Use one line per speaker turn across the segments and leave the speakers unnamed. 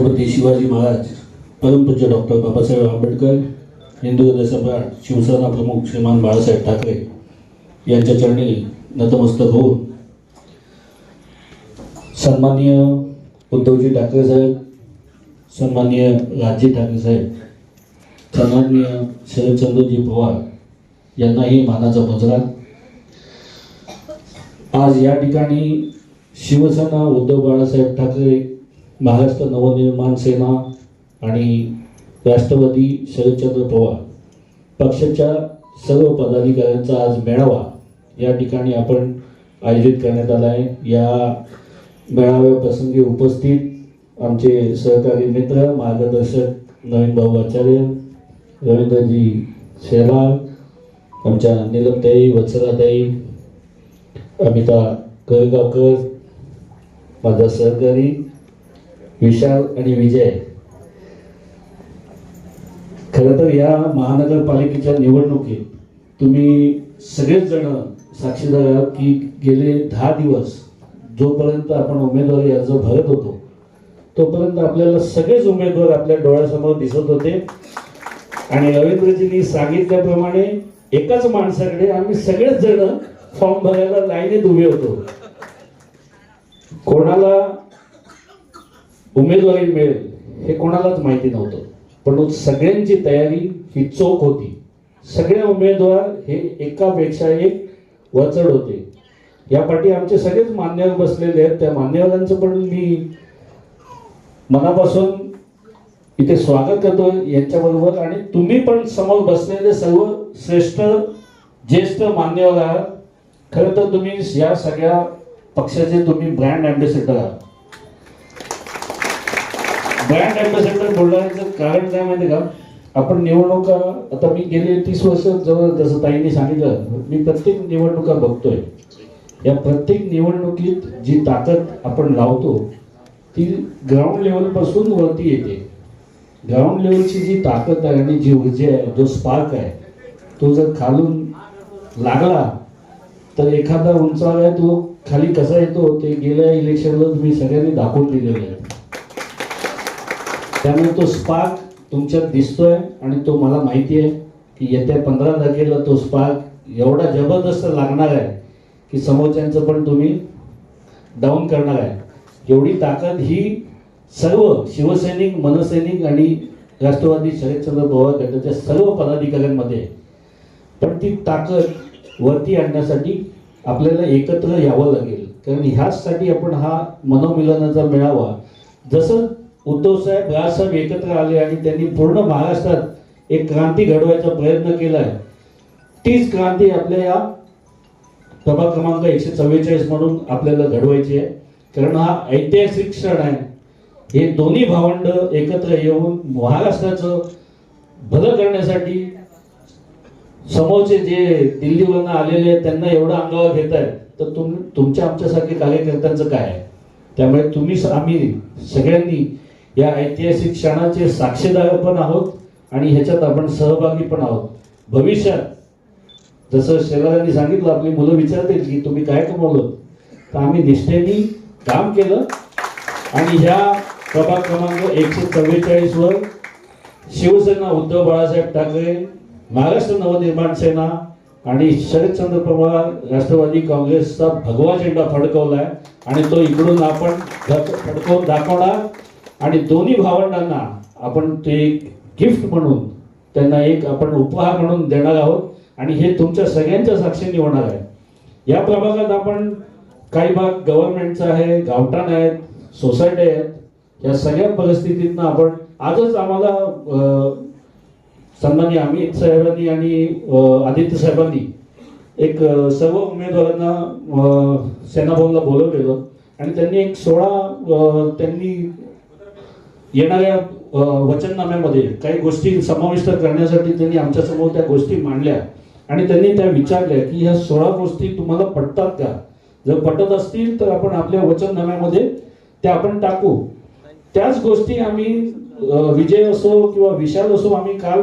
छत्रपती शिवाजी महाराज परमपूज्य डॉक्टर बाबासाहेब आंबेडकर हिंदू हृदय सम्राट शिवसेना प्रमुख श्रीमान बाळासाहेब ठाकरे यांच्या चरणी नतमस्तक होऊन सन्माननीय उद्धवजी ठाकरे साहेब सन्माननीय राजजी ठाकरे साहेब सन्माननीय शरदचंद्रजी पवार यांनाही मानाचा मुजरा आज या ठिकाणी शिवसेना उद्धव बाळासाहेब ठाकरे महाराष्ट्र नवनिर्माण सेना आणि राष्ट्रवादी शरदचंद्र पवार पक्षाच्या सर्व पदाधिकाऱ्यांचा आज मेळावा या ठिकाणी आपण आयोजित करण्यात आला आहे. या मेळाव्याप्रसंगी उपस्थित आमचे सहकारी मित्र मार्गदर्शक नवीन भाऊ आचार्य रवींद्रजी शेलार आमच्या निलमताई वत्सलाताई अमिता कळगावकर माझा सहकारी विशाल आणि विजय. खरं तर या महानगरपालिकेच्या निवडणुकीत तुम्ही सगळेच जण साक्षीदार आहात की गेले दहा दिवस जोपर्यंत आपण उमेदवारी अर्ज भरत होतो तोपर्यंत आपल्याला सगळेच उमेदवार आपल्या डोळ्यासमोर दिसत होते. आणि रवींद्रजींनी सांगितल्याप्रमाणे एकाच माणसाकडे आम्ही सगळेच जण फॉर्म भरायला लाईनीत उभे होतो. कोणाला उमेदवारी मिळेल हे कोणालाच माहिती नव्हतं. पण सगळ्यांची तयारी ही चोख होती. सगळे उमेदवार हे एकापेक्षा एक वचड होते. या पाठी आमचे सगळेच मान्यवर बसलेले आहेत. त्या मान्यवरांचं पण मी मनापासून इथे स्वागत करतो यांच्याबरोबर. आणि तुम्ही पण समोर बसलेले सर्व श्रेष्ठ ज्येष्ठ मान्यवर आहात. खरं तर तुम्ही या सगळ्या पक्षाचे तुम्ही ब्रँड अँबॅसेडर आहात. ब्रँड अँबॅसेडर बोलण्याचं कारण काय माहिती का? आपण निवडणुका आता मी गेले तीस वर्ष जवळ जसं ताईंनी सांगितलं मी प्रत्येक निवडणुका बघतोय. या प्रत्येक निवडणुकीत जी ताकद आपण लावतो ती ग्राउंड लेवलपासून वरती येते. ग्राउंड लेवलची जी ताकद आहे आणि जी ऊर्जा आहे जो स्पार्क आहे तो जर खालून लागला तर एखादा उंचावा आहे तो खाली कसा येतो ते गेल्या इलेक्शनला तुम्ही सगळ्यांनी दाखवून दिलेलं आहे. त्यामुळे तो स्पार्क तुमच्यात दिसतोय आणि तो मला माहिती आहे की येत्या पंधरा तारखेला तो स्पार्क एवढा जबरदस्त लागणार आहे की समोरच्यांचं पण तुम्ही डाऊन करणार आहे एवढी ताकद ही सर्व शिवसैनिक मनसैनिक आणि राष्ट्रवादी शरदचंद्र पवार गटाच्या सर्व पदाधिकाऱ्यांमध्ये आहे. पण ती ताकद वरती आणण्यासाठी आपल्याला एकत्र यावं लागेल कारण ह्याचसाठी आपण हा मनोमिलनाचा मेळावा जसं उद्धव राजसाहेब एकत्र आले आणि त्यांनी पूर्ण महाराष्ट्रात एक क्रांती घडवायचा प्रयत्न केला आहे तीच क्रांती आपल्या या प्रभाग क्रमांक एकशे चव्वेचाळीस म्हणून आपल्याला घडवायची आहे. कारण हा ऐतिहासिक क्षण आहे. हे दोन्ही भावंड एकत्र येऊन महाराष्ट्राचं भलं करण्यासाठी समोरचे जे दिल्लीवरनं आलेले आहेत त्यांना एवढं अंगावर घेत आहेत तर तुम तुमच्या आमच्यासारखे कार्यकर्त्यांचं काय आहे? त्यामुळे तुम्ही आम्ही सगळ्यांनी या ऐतिहासिक क्षणाचे साक्षीदार पण आहोत आणि ह्याच्यात आपण सहभागी पण आहोत. भविष्यात जसं शेलारांनी सांगितलं आपली मुलं विचारतील की तुम्ही काय कमवलं? तर आम्ही निष्ठेने काम केलं आणि ह्या प्रभाग क्रमांक एकशे चव्वेचाळीस वर शिवसेना उद्धव बाळासाहेब ठाकरे महाराष्ट्र नवनिर्माण सेना आणि शरदचंद्र पवार राष्ट्रवादी काँग्रेसचा भगवा झेंडा फडकवलाय आणि तो इकडून आपण फडकवून दाखवणार. आणि दोन्ही भावंडांना आपण ते गिफ्ट म्हणून त्यांना एक आपण उपहार म्हणून देणार आहोत आणि हे तुमच्या सगळ्यांच्या साक्षीने होणार आहे. या प्रभागात आपण काही भाग गव्हर्नमेंटचा आहे गावठाण आहेत सोसायटी आहेत या सगळ्या परिस्थितीतनं आपण आजच आम्हाला सन्मानी अमित साहेबांनी आणि आदित्य साहेबांनी एक सर्व उमेदवारांना सेनाभवनला बोलवलेलं आणि त्यांनी एक सोळा त्यांनी येणाऱ्या वचननाम्यामध्ये काही गोष्टी समाविष्ट करण्यासाठी त्यांनी आमच्यासमोर त्या गोष्टी मांडल्या. आणि त्यांनी त्या विचारल्या की ह्या सोळा गोष्टी तुम्हाला पटतात का? जर पटत असतील तर आपण आपल्या वचननाम्यामध्ये त्या आपण टाकू. त्याच गोष्टी आम्ही विजय असो किंवा विशाल असो आम्ही काल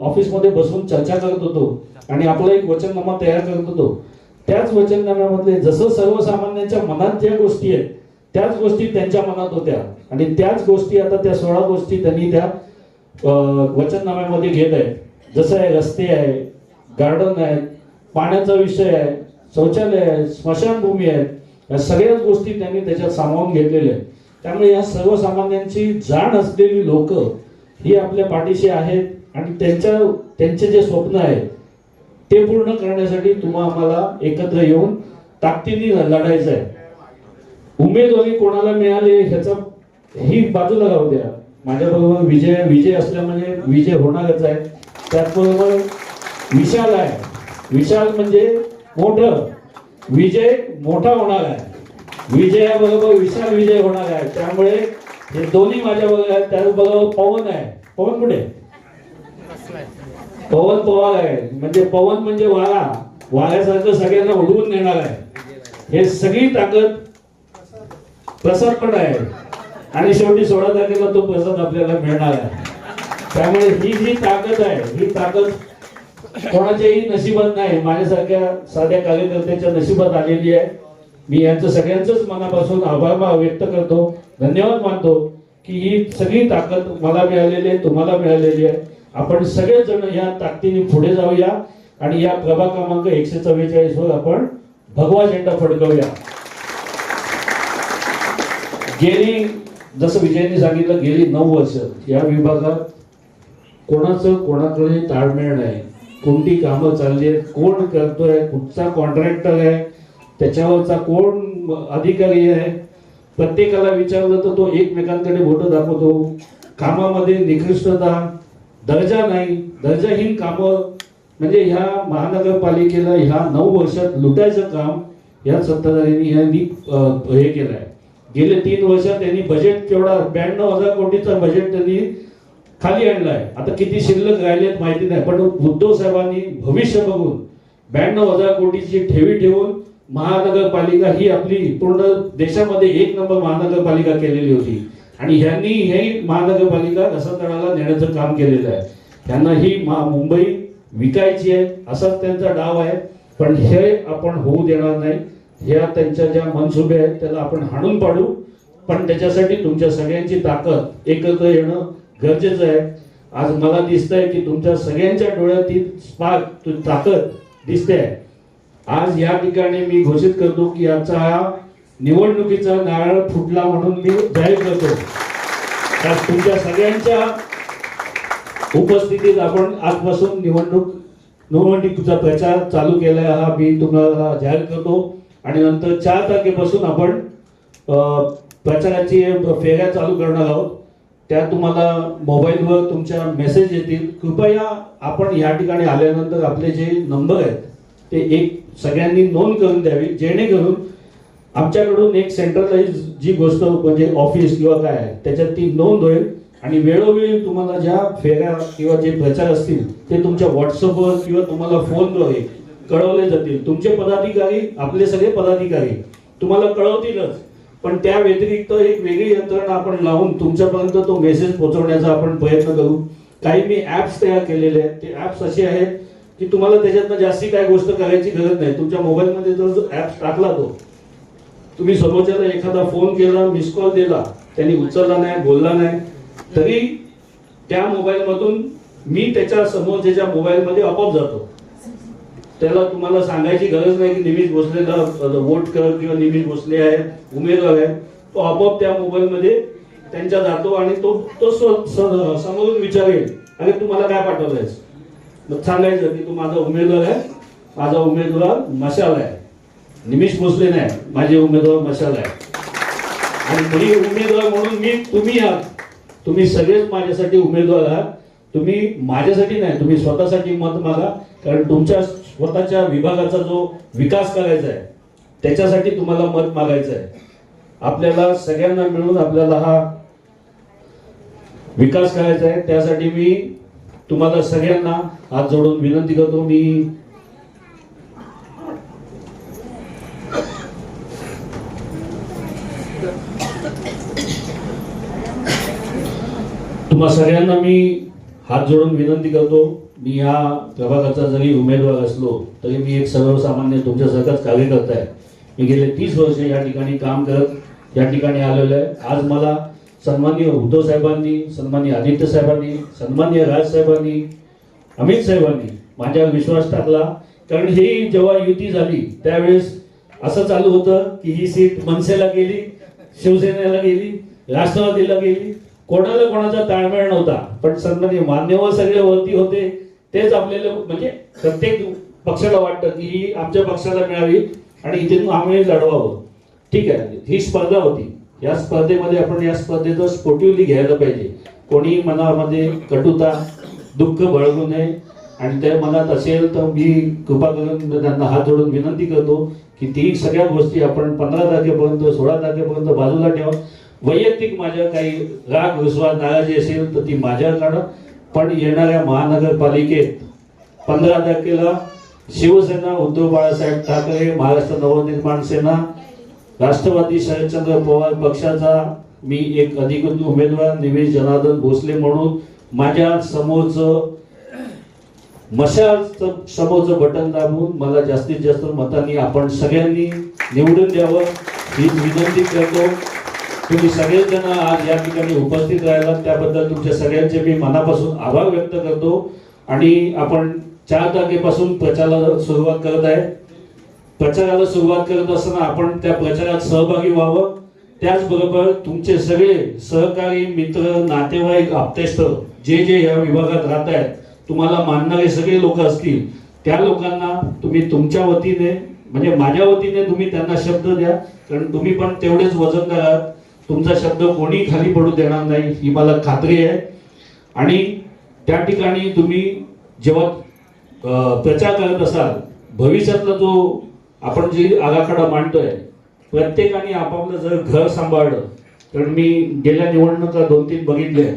ऑफिसमध्ये बसून चर्चा करत होतो आणि आपला एक वचननामा तयार करत होतो. त्याच वचननाम्यामध्ये जसं सर्वसामान्यांच्या मनात ज्या गोष्टी आहेत त्याच गोष्टी त्यांच्या मनात होत्या. आणि त्याच गोष्टी आता त्या सोळा गोष्टी त्यांनी त्या वचननाम्यामध्ये घेत आहेत. जसं आहे रस्ते आहे गार्डन आहे पाण्याचा विषय आहे शौचालय आहे स्मशानभूमी आहे या सगळ्याच गोष्टी त्यांनी त्याच्यात सामावून घेतलेल्या आहेत. त्यामुळे या सर्वसामान्यांची जाण असलेली लोक ही आपल्या पाठीशी आहेत आणि त्यांच्या त्यांचे जे स्वप्न आहे ते पूर्ण करण्यासाठी तुम्हा आम्हाला एकत्र येऊन ताकदीने लढायचं आहे. उमेदवारी कोणाला मिळाली ह्याचा ही बाजूला राहू द्या. माझ्याबरोबर विजय विजय असल्या म्हणजे विजय होणारच आहे. त्याचबरोबर विशाल आहे. विशाल म्हणजे मोठं. विजय मोठा होणार आहे. विजयाबरोबर विशाल विजय होणार आहे. त्यामुळे हे दोन्ही माझ्या बरोबर आहेत. त्याचबरोबर पवन आहे. पवन कुठे? पवन पवार आहे. म्हणजे पवन म्हणजे वारा वाऱ्यासारखं सगळ्यांना उडवून नेणार आहे. हे सगळी ताकद प्रसाद पण आहे. आणि शेवटी सोळा तारखेला तो प्रसाद आपल्याला मिळणार आहे. त्यामुळे ही जी ताकद आहे ही ताकद कोणाच्याही नशिबात नाही. माझ्यासारख्या साध्या कार्यकर्त्याच्या नशिबात आलेली आहे. मी यांचं सगळ्यांचंच मनापासून आभार व्यक्त करतो धन्यवाद मानतो की ही सगळी ताकद मला मिळालेली आहे तुम्हाला मिळालेली आहे. आपण सगळेजण या ताकदीने पुढे जाऊया आणि या प्रभाग क्रमांक एकशे चव्वेचाळीस वर आपण भगवा झेंडा फडकवूया. गेली जसं विजयने सांगितलं गेली नऊ वर्ष. या विभागात कोणाचं कोणाकडे ताळमेळ नाही. कोणती कामं चालली आहेत कोण करतोय कुठचा कॉन्ट्रॅक्टर आहे त्याच्यावरचा कोण अधिकारी आहे? प्रत्येकाला विचारलं तर तो एकमेकांकडे बोट दाखवतो. कामामध्ये निकृष्टता दर्जा नाही. दर्जाहीन कामं म्हणजे ह्या महानगरपालिकेला ह्या नऊ वर्षात लुटायचं काम या सत्ताधाऱ्यांनी यांनी हे केलं आहे गेले तीन वर्षात त्यांनी बजेट केवढा ब्याण्णव हजार कोटीचा बजेट त्यांनी खाली आणलाय. आता किती शिल्लक राहिलेत माहिती नाही पण उद्धव साहेबांनी भविष्य बघून ब्याण्णव हजार कोटीची ठेवी ठेवून महानगरपालिका ही आपली पूर्ण देशामध्ये एक नंबर महानगरपालिका केलेली होती. आणि ह्यांनी हे महानगरपालिका रसतडाला नेण्याचं काम केलेलं आहे. त्यांना ही मा- मुंबई विकायची आहे असाच त्यांचा डाव आहे. पण हे आपण होऊ देणार नाही. ह्या त्यांच्या ज्या मनसुबे आहेत त्याला आपण हाणून पाडू. पण त्याच्यासाठी तुमच्या सगळ्यांची ताकद एकत्र येणं गरजेचं आहे. आज मला दिसतंय की तुमच्या सगळ्यांच्या डोळ्यात ती स्पार्क ताकद दिसते आज या ठिकाणी मी घोषित करतो की याचा हा निवडणुकीचा नारळ फुटला म्हणून मी जाहीर करतो. आज तुमच्या सगळ्यांच्या उपस्थितीत आपण आजपासून निवडणूक निवडणुकीचा प्रचार चालू केला हा मी तुम्हाला जाहीर करतो. आणि नंतर चार तारखेपासून आपण प्रचाराची फेऱ्या चालू करणार आहोत. त्या तुम्हाला मोबाईलवर तुमच्या मेसेज येतील. कृपया आपण या ठिकाणी आल्यानंतर आपले जे नंबर आहेत ते एक सगळ्यांनी नोंद करून द्यावी. जेणेकरून आमच्याकडून एक सेंट्रलाइज जी गोष्ट म्हणजे ऑफिस किंवा काय आहे त्याच्यात ती नोंद होईल. आणि वेळोवेळी तुम्हाला ज्या फेऱ्या किंवा जे प्रचार असतील ते तुमच्या व्हॉट्सअपवर किंवा तुम्हाला फोनद्वारे कळवले जातील. तुमचे पदाधिकारी आपले सगळे पदाधिकारी तुम्हाला कळवतीलच. पण त्या व्यतिरिक्त एक वेगळी यंत्रणा आपण लावून तुमच्यापर्यंत तो मेसेज पोहोचवण्याचा आपण प्रयत्न करू. काही मी ऍप्स तयार केलेले आहेत. ते ऍप्स असे आहेत की तुम्हाला त्याच्यातनं जास्ती काय गोष्ट करायची गरज नाही. तुमच्या मोबाईलमध्ये जर ऍप्स टाकला तो तुम्ही समोरच्याला एखादा फोन केला मिस कॉल दिला त्यांनी उचलला नाही बोलला नाही तरी त्या मोबाईल मधून मी त्याच्या समोरच्याच्या मोबाईल मोबाईलमध्ये आपोआप जातो. त्याला तुम्हाला सांगायची गरज नाही की निमिष भोसलेला वोट कर किंवा निमिष भोसले आहे उमेदवार आहे तो आपोआप त्या मोबाईलमध्ये त्यांच्या जातो आणि तो तो स्व- समोरून विचारेल. आणि तुम्हाला काय पाठवलंय मग सांगायचं की तू माझा उमेदवार आहे माझा उमेदवार मशाल आहे. निमिष भोसले नाही माझे उमेदवार मशाल आहे. आणि तुम्ही उमेदवार म्हणून मी तुम्ही आहात. तुम्ही सगळेच माझ्यासाठी उमेदवार आहात. तुम्ही माझ्यासाठी नाही तुम्ही स्वतःसाठी मत मागा. कारण तुमच्या स्वतःच्या विभागाचा जो विकास करायचा आहे त्याच्यासाठी तुम्हाला मत मागायचं आहे. आपल्याला सगळ्यांना मिळून आपल्याला हा विकास करायचा आहे त्यासाठी मी तुम्हाला सगळ्यांना हात जोडून विनंती करतो. मी तुम्हा सगळ्यांना मी हात जोडून विनंती करतो. मी या प्रभागाचा जरी उमेदवार असलो तरी मी एक सर्वसामान्य तुमच्यासारखाच कार्यकर्ता आहे. मी गेले तीस वर्ष या ठिकाणी काम करत या ठिकाणी आलेलो आहे. आज मला सन्माननीय उद्धव साहेबांनी सन्माननीय आदित्य साहेबांनी सन्माननीय राज साहेबांनी अमित साहेबांनी माझ्यावर विश्वास टाकला. कारण ही जेव्हा युती झाली त्यावेळेस असं चालू होतं की ही सीट मनसेला गेली शिवसेनेला गेली राष्ट्रवादीला गेली. कोणाला कोणाचा ताळमेळ नव्हता. पण सन्मान्य मान्यवर सगळे वरती होते. तेच आपल्याला म्हणजे प्रत्येक पक्षाला वाटतं की ही आमच्या पक्षाला मिळावी आणि इथे आम्ही लढवावं. ठीक आहे ही स्पर्धा होती. या स्पर्धेमध्ये आपण या स्पर्धेचं स्पोर्टिव्हली घ्यायला पाहिजे. कोणी मनामध्ये कटुता दुःख बाळगू नये आणि त्या मनात असेल तर मी कृपा करून त्यांना हात जोडून विनंती करतो की ती सगळ्या गोष्टी आपण पंधरा तारखेपर्यंत सोळा तारखेपर्यंत बाजूला ठेवा. वैयक्तिक माझ्या काही राग विश्वास नाराजी असेल तर ती माझ्या काढा. पण येणाऱ्या महानगरपालिकेत पंधरा तारखेला शिवसेना उद्धव बाळासाहेब ठाकरे महाराष्ट्र नवनिर्माण सेना राष्ट्रवादी शरदचंद्र पवार पक्षाचा मी एक अधिकृत उमेदवार निवेश जनार्दन भोसले म्हणून माझ्या समोरचं मशाल समोरचं बटन दाबून मला जास्तीत जास्त मतांनी आपण सगळ्यांनी निवडून द्यावं ही विनंती करतो. तुम्ही सगळेजण आज या ठिकाणी उपस्थित राहिला त्याबद्दल तुमच्या सगळ्यांचे मी मनापासून आभार व्यक्त करतो. आणि आपण चार तारखेपासून प्रचाराला सुरुवात करत आहे. प्रचाराला सुरुवात करत असताना आपण त्या प्रचारात सहभागी व्हावं. त्याचबरोबर तुमचे सगळे सहकारी मित्र नातेवाईक आप्तेष्ट जे जे या विभागात राहत आहेत तुम्हाला मानणारे सगळे लोक असतील त्या लोकांना तुम्ही तुमच्या वतीने म्हणजे माझ्या वतीने तुम्ही त्यांना शब्द द्या. कारण तुम्ही पण तेवढेच वजनदार आहात. तुमचा शब्द कोणी खाली पडू देणार नाही ही मला खात्री आहे. आणि त्या ठिकाणी तुम्ही जेव्हा प्रचार करत असाल भविष्यातला जो आपण जी आराखडा मांडतोय प्रत्येकाने आपापलं जर घर सांभाळलं कारण मी गेल्या निवडणुका दोन तीन बघितल्या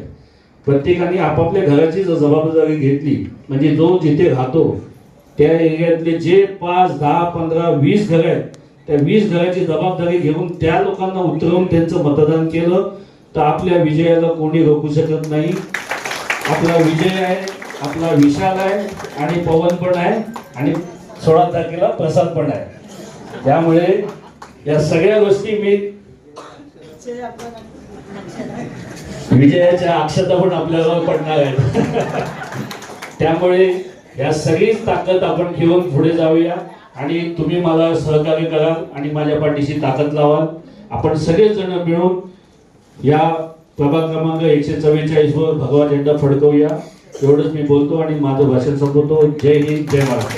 प्रत्येकाने आपापल्या घराची जर जबाबदारी घेतली म्हणजे जो जिथे राहतो त्या एरियातले जे पाच दहा पंधरा वीस घर आहेत त्या वीस घराची जबाबदारी घेऊन त्या लोकांना उतरवून त्यांचं मतदान केलं तर आपल्या विजयाला कोणी रोखू शकत नाही. आपला विजय आहे आपला विशाल आहे आणि पवन पण आहे आणि सोळा तारखेला प्रसाद पण आहे. त्यामुळे या सगळ्या गोष्टी मी विजयाच्या अक्षता पण आपल्याला पडणार आहेत. त्यामुळे या सगळीच ताकद आपण घेऊन पुढे जाऊया. आणि तुम्ही मला सहकार्य कराल आणि माझ्या पाठीशी ताकद लावाल. आपण सगळेजण मिळून या प्रभाग क्रमांक एकशे चव्वेचाळीसवर भगवा झेंडा फडकवूया. एवढंच मी बोलतो आणि माझं भाषण संपवतो. जय हिंद जय महाराष्ट्र.